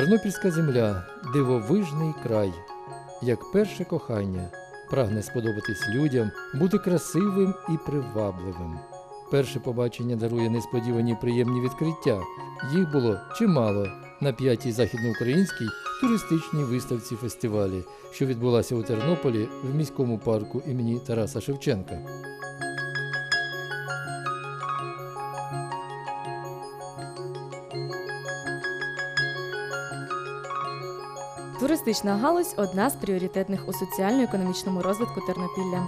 Тернопільська земля дивовижний край, як перше кохання, прагне сподобатись людям, бути красивим і привабливим. Перше побачення дарує несподівані приємні відкриття. Їх було чимало на п'ятій західноукраїнській туристичній виставці фестивалі, що відбулася у Тернополі в міському парку імені Тараса Шевченка. Туристична галузь одна з пріоритетних у соціально-економічному розвитку Тернопілля.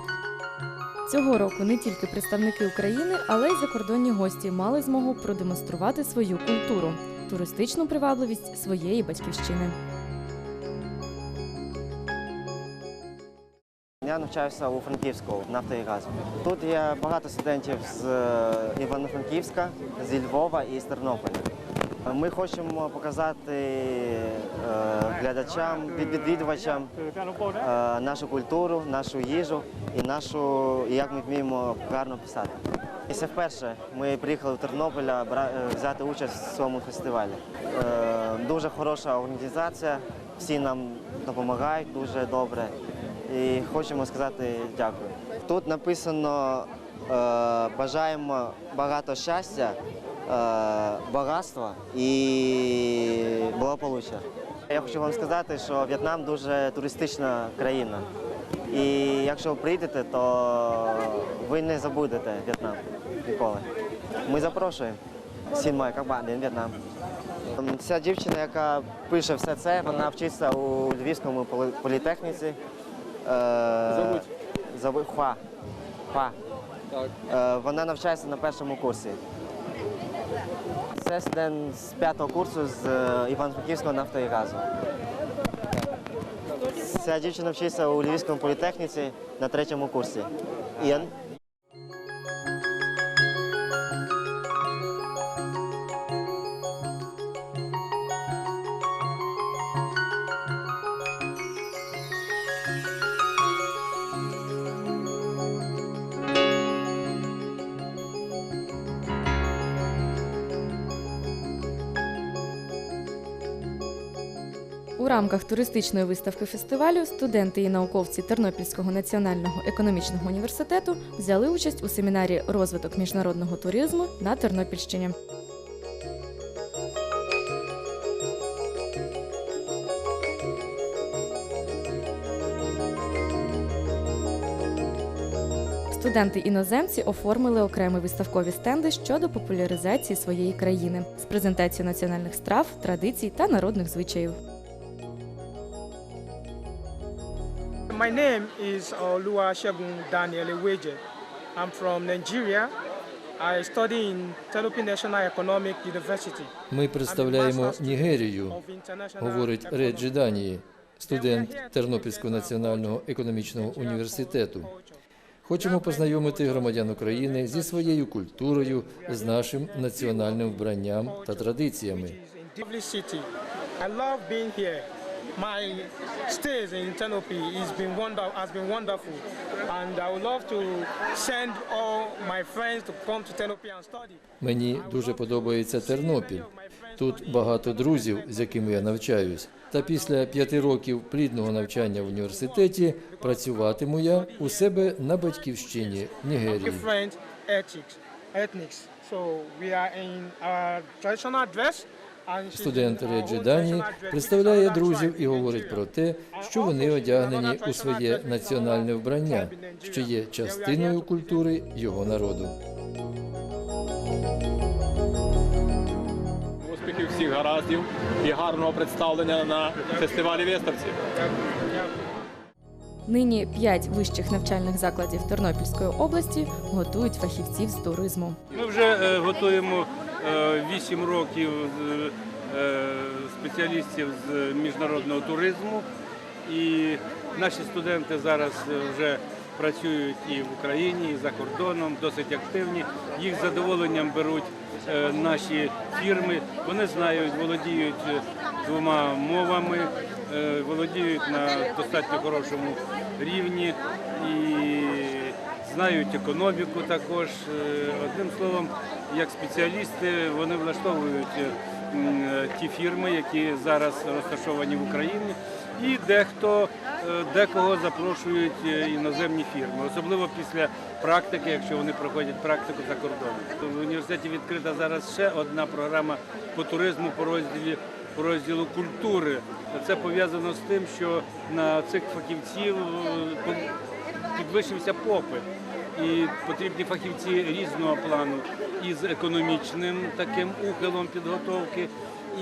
Цього року не тільки представники України, але й закордонні гості мали змогу продемонструвати свою культуру, туристичну привабливість своєї батьківщини. Я навчаюся у Франківську нафта і газу. Тут є багато студентів з е, Івано-Франківська, зі Львова і з Тернополя. Ми хочемо показати глядачам, відвідувачам е, нашу культуру, нашу їжу і нашу, як ми вміємо гарно писати. І це вперше ми приїхали в Тернополя е, взяти участь в цьому фестивалі. Е, Дуже хороша організація, всі нам допомагають дуже добре. І хочемо сказати дякую. Тут написано бажаємо багато щастя, багатства і благополуччя. Я хочу вам сказати, що В'єтнам дуже туристична країна. І якщо ви прийдете, то ви не забудете В'єтнам ніколи. Ми запрошуємо. Mời các bạn đến Việt Ця дівчина, яка пише все це, вона вчиться у Львівському політехніці. Е, Зовуть? Зовуть Хва. Хва. Так. Е, вона навчається на першому курсі. Це студент з п'ятого курсу з е, Івано-Франківського нафта і газу. Ця дівчина вчиться у Львівському політехніці на третьому курсі. Іан. Рамках туристичної виставки фестивалю студенти і науковці Тернопільського національного економічного університету взяли участь у семінарі Розвиток міжнародного туризму на Тернопільщині. Студенти-іноземці оформили окремі виставкові стенди щодо популяризації своєї країни з презентацією національних страв, традицій та народних звичаїв. My name is Oluwasegun Daniel Eweje. I'm from Nigeria. I study in Telopi National Economic University. Ми представляємо Нігерію, говорить. Реджі Данії, студент Тернопільського національного економічного університету. Хочемо познайомити громадян України зі своєю культурою, з нашим національним вбранням та традиціями. I love being here. My stays in Tenopi has been wonder has been wonderful, and I would love to send all my friends to come to Tenopi and study. Мені дуже подобається Тернопіль. Тут багато друзів, з якими я навчаюсь. Та після п'яти років плідного навчання в університеті працюватиму я у себе на батьківщині Нігерії. So we are in our traditional dress. Студент Реджі Дані представляє друзів і говорить про те, що вони одягнені у своє національне вбрання, що є частиною культури його народу. Успіхів всіх гараздів і гарного представлення на фестивалі виставці. Нині п'ять вищих навчальних закладів Тернопільської області готують фахівців з туризму. Ми вже е, готуємо 8 років е, спеціалістів з міжнародного туризму, і наші студенти зараз е, вже працюють і в Україні, і за кордоном, досить активні. Їх з задоволенням беруть е, наші фірми. Вони знають, володіють е, двома мовами, е, володіють на достатньо хорошому рівні і знають економіку також. Е, Одним словом, як спеціалісти, вони влаштовують е, е, ті фірми, які зараз розташовані в Україні, і дехто е, декого запрошують іноземні фірми, особливо після практики, якщо вони проходять практику за кордоном. В університеті відкрита зараз ще одна програма по туризму по розділі розділу культури. Це пов'язано з тим, що на цих фахівців підвищився попит. І потрібні фахівці різного плану із економічним таким ухилом підготовки,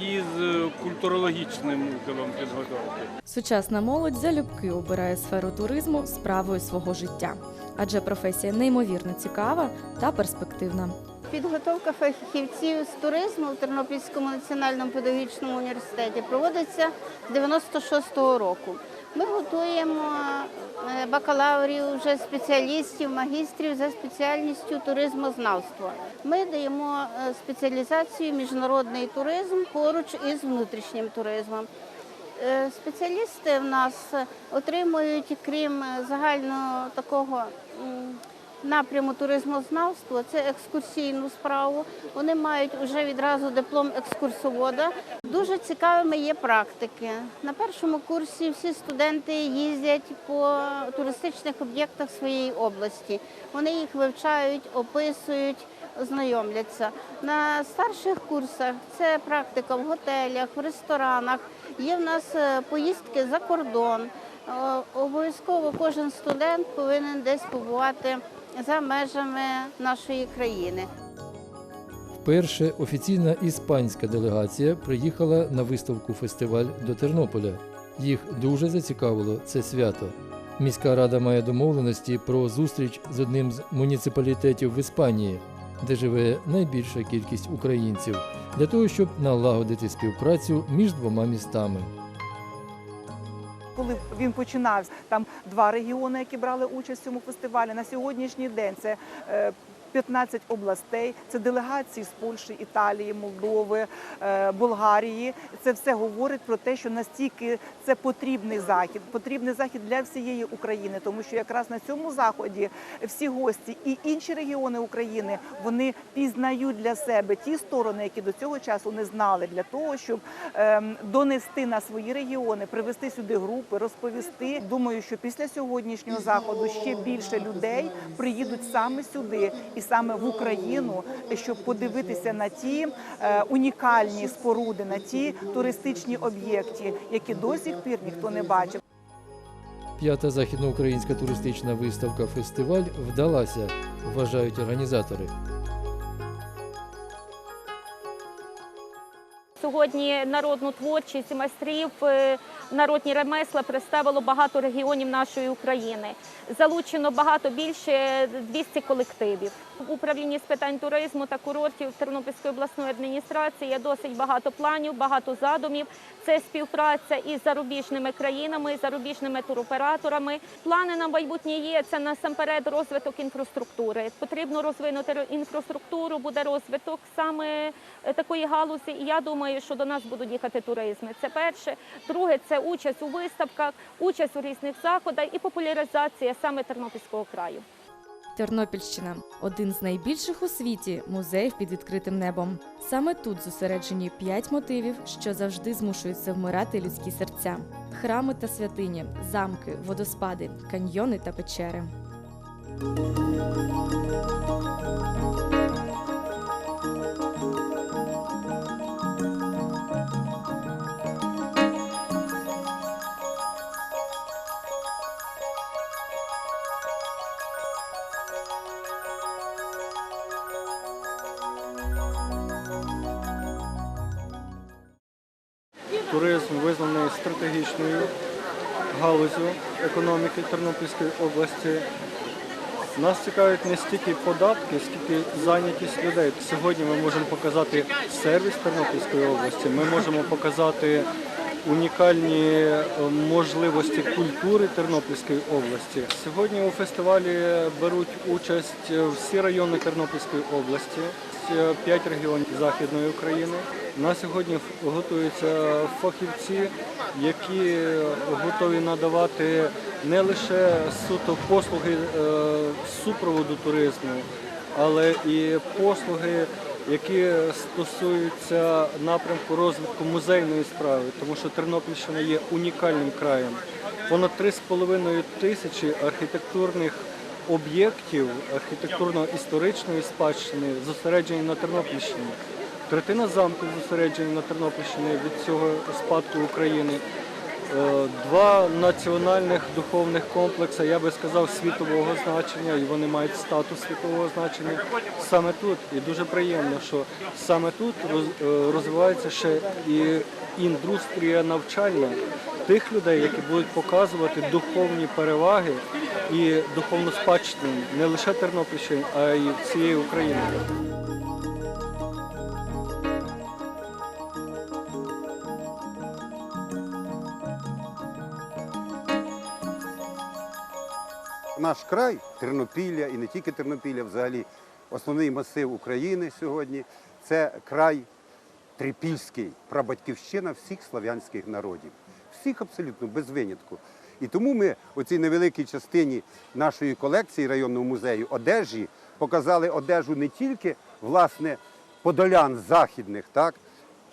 і з культурологічним ухилом підготовки. Сучасна молодь залюбки обирає сферу туризму справою свого життя, адже професія неймовірно цікава та перспективна. Підготовка фахівців з туризму в Тернопільському національному педагогічному університеті проводиться з 96-го року. Ми готуємо е, бакалаврів, вже спеціалістів, магістрів за спеціальністю туризмознавства. Ми даємо е, спеціалізацію міжнародний туризм поруч із внутрішнім туризмом. Е, Спеціалісти в нас отримують, крім загального такого напряму туризмознавства, це екскурсійну справу. Вони мають вже відразу диплом екскурсовода. Дуже цікавими є практики. На першому курсі всі студенти їздять по туристичних об'єктах своєї області. Вони їх вивчають, описують знайомляться. На старших курсах це практика в готелях, в ресторанах. Є в нас е, поїздки за кордон. Обов'язково кожен студент повинен десь побувати за межами нашої країни. Вперше офіційна іспанська делегація приїхала на виставку фестиваль до Тернополя. Їх дуже зацікавило це свято. Міська рада має домовленості про зустріч з одним з муніципалітетів в Іспанії, де живе найбільша кількість українців, для того, щоб налагодити співпрацю між двома містами. Коли він починався, там два регіони, які брали участь в цьому фестивалі. На сьогоднішній день це е, 15 областей, це делегації з Польщі, Італії, Молдови, е, Болгарії. Це все говорить про те, що настільки це потрібний захід, потрібний захід для всієї України, тому що якраз на цьому заході всі гості і інші регіони України вони пізнають для себе ті сторони, які до цього часу не знали, для того, щоб ем, донести на свої регіони, привести сюди групи, розповісти. Думаю, що після сьогоднішнього заходу ще більше людей приїдуть саме сюди саме в Україну, щоб подивитися на ті е, унікальні споруди, на ті туристичні об'єкти, які до сих пір ніхто не бачив. П'ята західноукраїнська туристична виставка фестиваль вдалася, вважають організатори. Сьогодні народну творчість майстрів, е, народні ремесла представило багато регіонів нашої України. Залучено багато більше 200 колективів. В управлінні з питань туризму та курортів Тернопільської обласної адміністрації є досить багато планів, багато задумів. Це співпраця із зарубіжними країнами, зарубіжними туроператорами. Плани на майбутнє є це насамперед розвиток інфраструктури. Потрібно розвинути інфраструктуру, буде розвиток саме е, такої галузі. І я думаю, що до нас будуть їхати туризми. Це перше. Друге це участь у виставках, участь у різних заходах і популяризація саме Тернопільського краю. Тернопільщина один з найбільших у світі музеїв під відкритим небом. Саме тут зосереджені п'ять мотивів, що завжди змушуються вмирати людські серця: храми та святині, замки, водоспади, каньйони та печери. Визнаний стратегічною галузю економіки Тернопільської області. Нас цікавить не стільки податки, скільки зайнятість людей. Сьогодні ми можемо показати сервіс Тернопільської області, ми можемо показати унікальні е, можливості культури Тернопільської області. Сьогодні у фестивалі беруть участь е, всі райони Тернопільської області, п'ять регіонів Західної України. На сьогодні готуються фахівці, які готові надавати не лише суто послуги е, супроводу туризму, але і послуги які стосуються напрямку розвитку музейної справи, тому що Тернопільщина є унікальним краєм. Понад 3,5 тисячі архітектурних об'єктів архітектурно-історичної спадщини зосереджені на Тернопільщині. Третина замків зосереджені на Тернопільщині від цього спадку України. Е, Два національних духовних комплекси, я би сказав, світового значення, і вони мають статус світового значення саме тут. І дуже приємно, що саме тут е, розвивається ще і індустрія навчальна тих людей, які будуть показувати духовні переваги і духовну спадщину не лише Тернопільщини, а й всієї України. Наш край, Тернопілля і не тільки Тернопілля, взагалі основний масив України сьогодні це край трипільський, прабатьківщина всіх слав'янських народів. Всіх абсолютно без винятку. І тому ми у цій невеликій частині нашої колекції районного музею одежі показали одежу не тільки власне подолян західних, так,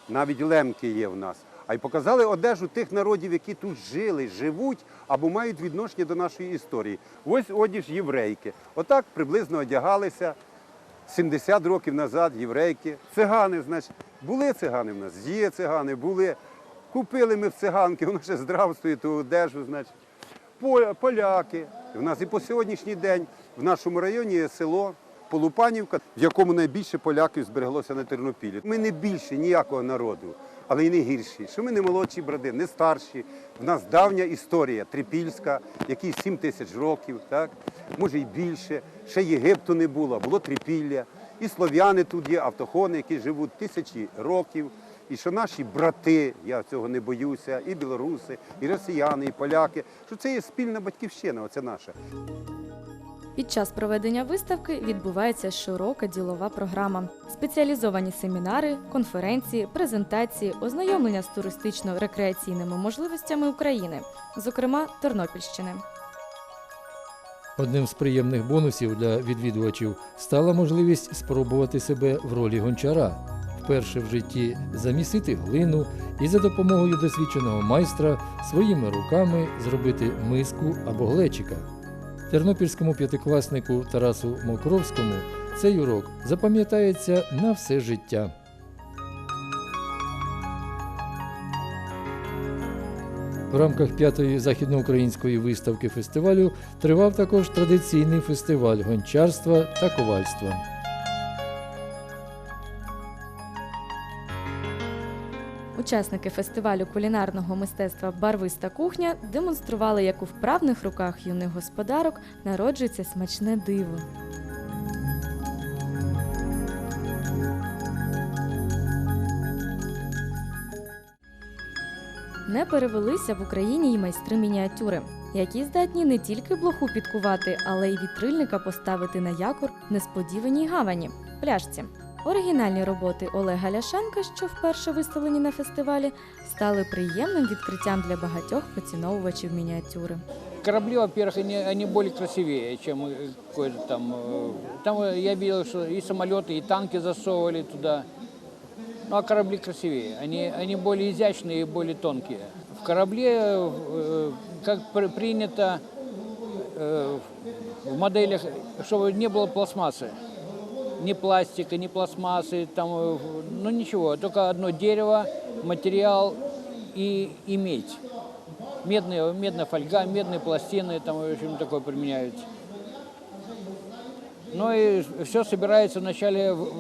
навіть лемки є в нас, а й показали одежу тих народів, які тут жили, живуть або мають відношення до нашої історії. Ось одіж єврейки. Отак приблизно одягалися 70 років назад єврейки. Цигани, значить, були цигани в нас, є цигани, були. Купили ми в циганки, воно ще здравствує ту одежу, значить. Поляки. В нас і по сьогоднішній день в нашому районі є село Полупанівка, в якому найбільше поляків збереглося на Тернопілі. Ми не більше ніякого народу, але й не гірші. Що ми не молодші брати, не старші. В нас давня історія трипільська, якій 7 тисяч років, так? може й більше. Ще Єгипту не було, було трипілля. І слов'яни тут є, автохони, які живуть тисячі років. І що наші брати, я цього не боюся, і білоруси, і росіяни, і поляки, що це є спільна батьківщина, оце наша. Під час проведення виставки відбувається широка ділова програма, спеціалізовані семінари, конференції, презентації, ознайомлення з туристично-рекреаційними можливостями України, зокрема Тернопільщини. Одним з приємних бонусів для відвідувачів стала можливість спробувати себе в ролі гончара, вперше в житті замісити глину і за допомогою досвідченого майстра своїми руками зробити миску або глечика. Тернопільському п'ятикласнику Тарасу Мокровському цей урок запам'ятається на все життя. В рамках п'ятої західноукраїнської виставки фестивалю тривав також традиційний фестиваль гончарства та ковальства. Учасники фестивалю кулінарного мистецтва Барвиста кухня демонстрували, як у вправних руках юних господарок народжується смачне диво. Не перевелися в Україні й майстри мініатюри, які здатні не тільки блоху підкувати, але й вітрильника поставити на якор в несподіваній гавані пляжці. Оригінальні роботи Олега Ляшенка, що вперше виставлені на фестивалі, стали приємним відкриттям для багатьох поціновувачів мініатюри. Корабли, во-первых, они, они более красивее, чем э, какой-то там. э, Там э, я видел, что и самолеты, и танки засовывали туда. Ну а корабли красивее. Они, они более изящные и более тонкие. В корабле, э, как при- принято э, в моделях, чтобы не было пластмассы. Ни пластика, ни пластмассы, там, э, ну ничего, только одно дерево, материал и, и медь. Медная, медная фольга, медные пластины, там, в общем, такое применяются. Ну и все собирается вначале, в-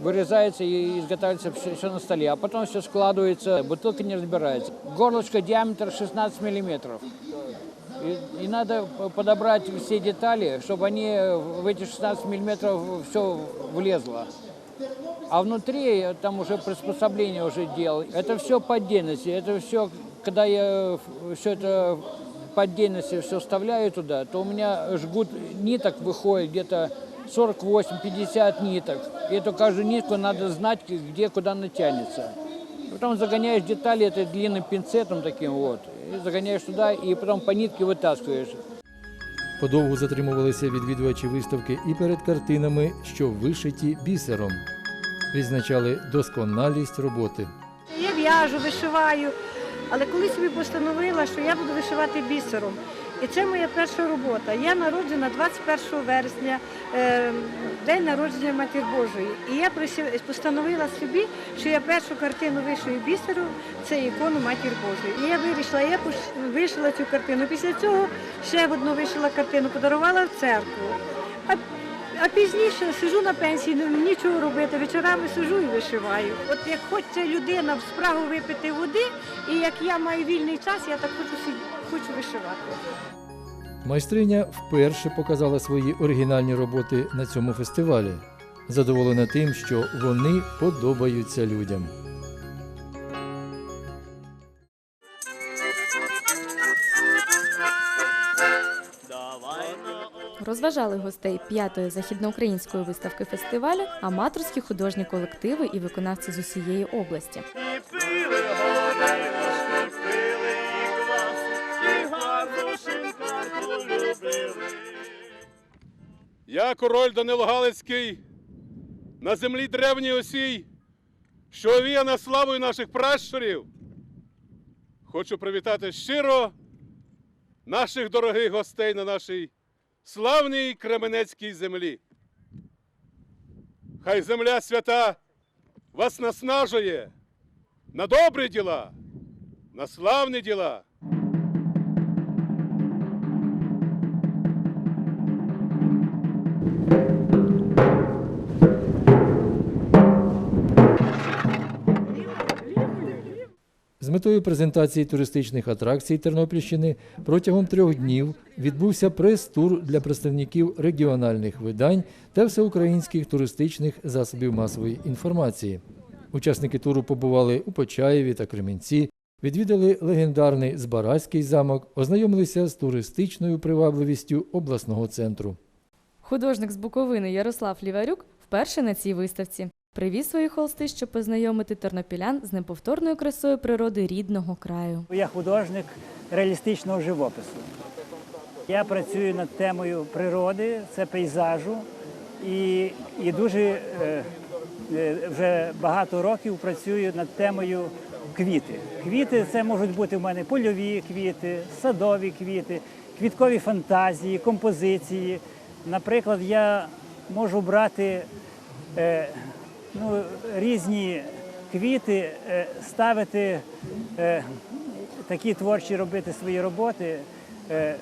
вырезается и изготавливается все, на столе, а потом все складывается, бутылка не разбирается. Горлышко диаметр 16 миллиметров. И, и надо подобрать все детали, чтобы они в эти 16 миллиметров все влезло. А внутри там уже приспособление уже делал. Это все по отдельности. Это все, когда я все это по отдельности все вставляю туда, то у меня жгут ниток выходит где-то 48-50 ниток. И эту каждую нитку надо знать, где куда она тянется. Потом загоняешь детали этой длинным пинцетом таким вот, и туди і потім по нитці витаскуєш. Подовго затримувалися відвідувачі виставки і перед картинами, що вишиті бісером. відзначали досконалість роботи. Я в'яжу, вишиваю, але коли собі постановила, що я буду вишивати бісером. І це моя перша робота. Я народжена 21 вересня, е, день народження Матір Божої. І я постановила собі, що я першу картину вишию бісеру це ікону Матір Божої. І я вирішила, я вишила цю картину. Після цього ще одну вишила картину, подарувала в церкву. А пізніше сижу на пенсії, нічого робити. Вечорами сижу і вишиваю. От як хоче людина в спрагу випити води, і як я маю вільний час, я так хочу сидіти, хочу вишивати. Майстриня вперше показала свої оригінальні роботи на цьому фестивалі, задоволена тим, що вони подобаються людям. Розважали гостей п'ятої західноукраїнської виставки фестивалю аматорські художні колективи і виконавці з усієї області. Я король Данило Галицький, на землі древній осій, що овіяна славою наших пращурів. Хочу привітати щиро наших дорогих гостей на нашій славній Кременецькій землі. Хай земля свята вас наснажує на добрі діла, на славні діла. З метою презентації туристичних атракцій Тернопільщини протягом трьох днів відбувся прес-тур для представників регіональних видань та всеукраїнських туристичних засобів масової інформації. Учасники туру побували у Почаєві та Кременці, відвідали легендарний Збаразький замок, ознайомилися з туристичною привабливістю обласного центру. Художник з Буковини Ярослав Ліварюк вперше на цій виставці. Привіз свої холсти, щоб познайомити тернопілян з неповторною красою природи рідного краю. Я художник реалістичного живопису. Я працюю над темою природи, це пейзажу, і, і дуже е, е, вже багато років працюю над темою квіти. Квіти це можуть бути в мене польові квіти, садові квіти, квіткові фантазії, композиції. Наприклад, я можу брати е, ну, різні квіти, е, ставити е, такі творчі робити свої роботи, е,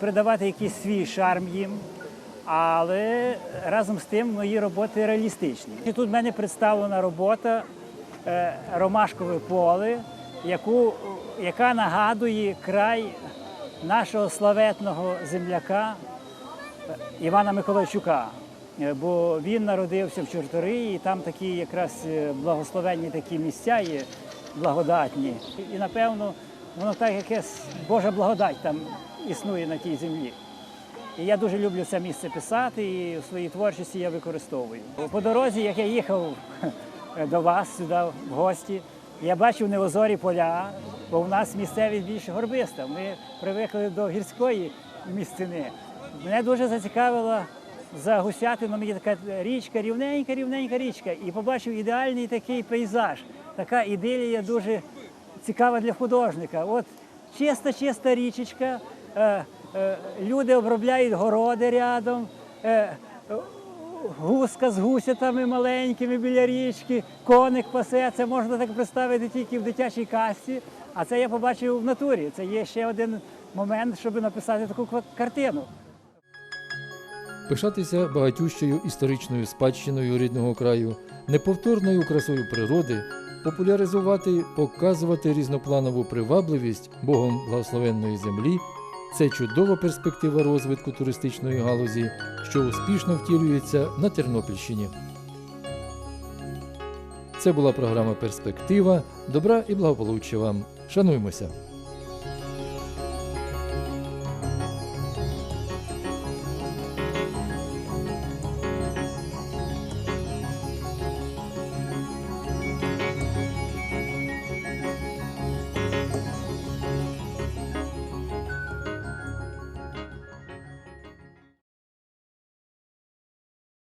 придавати якийсь свій шарм їм. Але разом з тим мої роботи реалістичні. І тут в мене представлена робота Ромашкове поле, яку, яка нагадує край нашого славетного земляка Івана Миколайчука. Е, Бо він народився в Чорториї, і там такі якраз е, благословенні такі місця є благодатні. І напевно воно так якась Божа благодать там існує на тій землі. І я дуже люблю це місце писати, і в своїй творчості я використовую. По дорозі, як я їхав до вас сюди в гості, я бачив неозорі поля, бо в нас місцевість більше горбиста. Ми привикли до гірської місцини. Мене дуже зацікавила за Гусятином є така річка, рівненька, рівненька річка. І побачив ідеальний такий пейзаж. Така ідилія дуже цікава для художника. От чиста, чиста річечка, е, е, люди обробляють городи рядом, е, гуска з гусятами маленькими біля річки, коник пасе. Це можна так представити тільки в дитячій касті. А це я побачив в натурі. Це є ще один момент, щоб написати таку картину. Пишатися багатющою історичною спадщиною рідного краю, неповторною красою природи, популяризувати, показувати різнопланову привабливість Богом благословенної землі це чудова перспектива розвитку туристичної галузі, що успішно втілюється на Тернопільщині. Це була програма Перспектива. Добра і благополуччя вам. Шануймося!